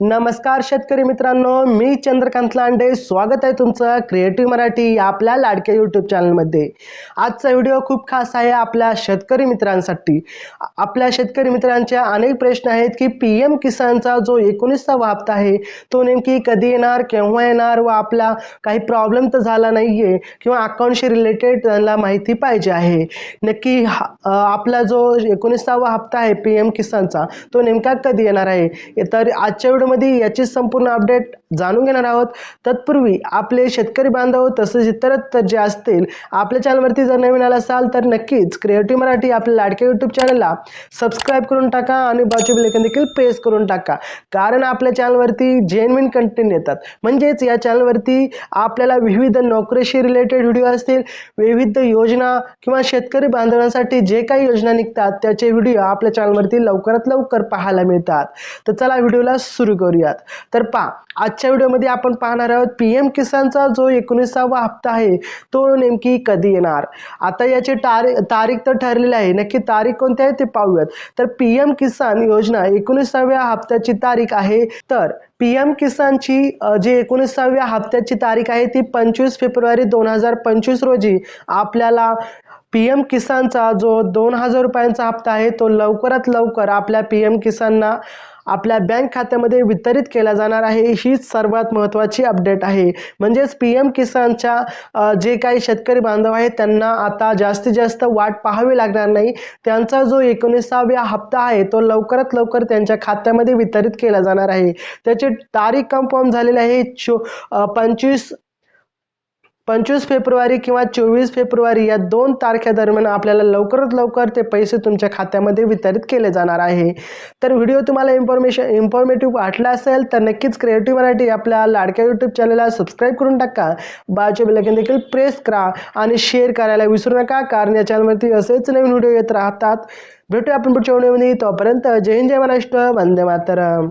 नमस्कार शेतकरी मित्रांनो मी चंद्रकांत लांडे. स्वागत आहे तुमचं क्रिएटिव्ह मराठी आपल्या लाडक्या यूट्यूब चॅनलमध्ये आजचा व्हिडिओ खूप खास आहे आपल्या शेतकरी मित्रांसाठी. आपल्या शेतकरी मित्रांचे अनेक प्रश्न आहेत की पी एम किसानचा जो एकोणीसावा हप्ता आहे तो नेमकी कधी येणार केव्हा येणार व आपला काही प्रॉब्लेम तर झाला नाही आहे किंवा अकाउंटशी रिलेटेड त्यांना माहिती पाहिजे आहे. नक्की हा- आपला जो एकोणीसावा हप्ता आहे पी एम किसानचा तो नेमका कधी येणार आहे? तर आजच्या व्हिडिओमध्ये याची संपूर्ण अपडेट जाणून घेणार आहोत. तत्पूर्वी आपले शेतकरी बांधव तसेच इतरत्र जे असतील आपल्या चॅनलवरती जर नवीन आला असाल तर नक्कीच क्रिएटिव्ह मराठी आपल्या लाडक्या यूट्यूब चॅनलला सबस्क्राईब करून टाका आणि बाजू लेखन देखील प्रेस करून टाका. कारण आपल्या चॅनलवरती जेन्युन कंटेंट येतात. म्हणजेच या चॅनलवरती आपल्याला विविध नोकरीशी रिलेटेड व्हिडिओ असतील विविध योजना किंवा शेतकरी बांधवांसाठी जे काही योजना निघतात त्याचे व्हिडिओ आपल्या चॅनलवरती लवकरात लवकर पाहायला मिळतात. तर चला व्हिडिओला सुरू करूयात. तर पा आजच्या व्हिडिओमध्ये आपण पाहणार आहोत पी एम किसानचा जो एकोणीसावा हप्ता आहे तो नेमकी कधी येणार? आता याची तारी तारीख तर ठरलेली आहे. नक्की तारीख कोणती आहे ते पाहूयात. तर पी एम किसान योजना एकोणीसाव्या हप्त्याची तारीख आहे. तर पी एम किसानची जी एकोणीसाव्या हप्त्याची तारीख आहे ती पंचवीस फेब्रुवारी दोन हजार पंचवीस रोजी आपल्याला पी एम किसानचा जो दोन हजार रुपयांचा हप्ता आहे तो लवकरात लवकर आपल्या पी एम किसानना आपल्या बँक खात्यामध्ये वितरित केला जाणार आहे. हीच सर्वात महत्त्वाची अपडेट आहे. म्हणजेच पी एम किसानच्या जे काही शेतकरी बांधव आहेत त्यांना आता जास्तीत जास्त वाट पाहावी लागणार नाही. त्यांचा जो एकोणीसाव्या हप्ता आहे तो लवकरात लवकर त्यांच्या खात्यामध्ये वितरित केला जाणार आहे. त्याची तारीख कन्फर्म झालेली आहे. चो पंचवीस पंचवीस फेब्रुवारी किंवा चोवीस फेब्रुवारी या दोन तारखेदरम्यान आपल्याला लवकरात लवकर ते पैसे तुमच्या खात्यामध्ये वितरित केले जाणार आहे. तर व्हिडिओ तुम्हाला इन्फॉर्मेशन इन्फॉर्मेटिव्ह वाटला असेल तर नक्कीच क्रिएटिव्ह मराठी आपल्या लाडक्या यूट्यूब चॅनलला सबस्क्राईब करून टाका. बाजू बेलकन देखील प्रेस करा आणि शेअर करायला विसरू नका कारण या चॅनलवरती असेच नवीन व्हिडिओ येत राहतात. भेटूया आपण पुढच्या व्हिडिओमध्ये तोपर्यंत जय हिंद जय महाराष्ट्र. वंदे मातरम.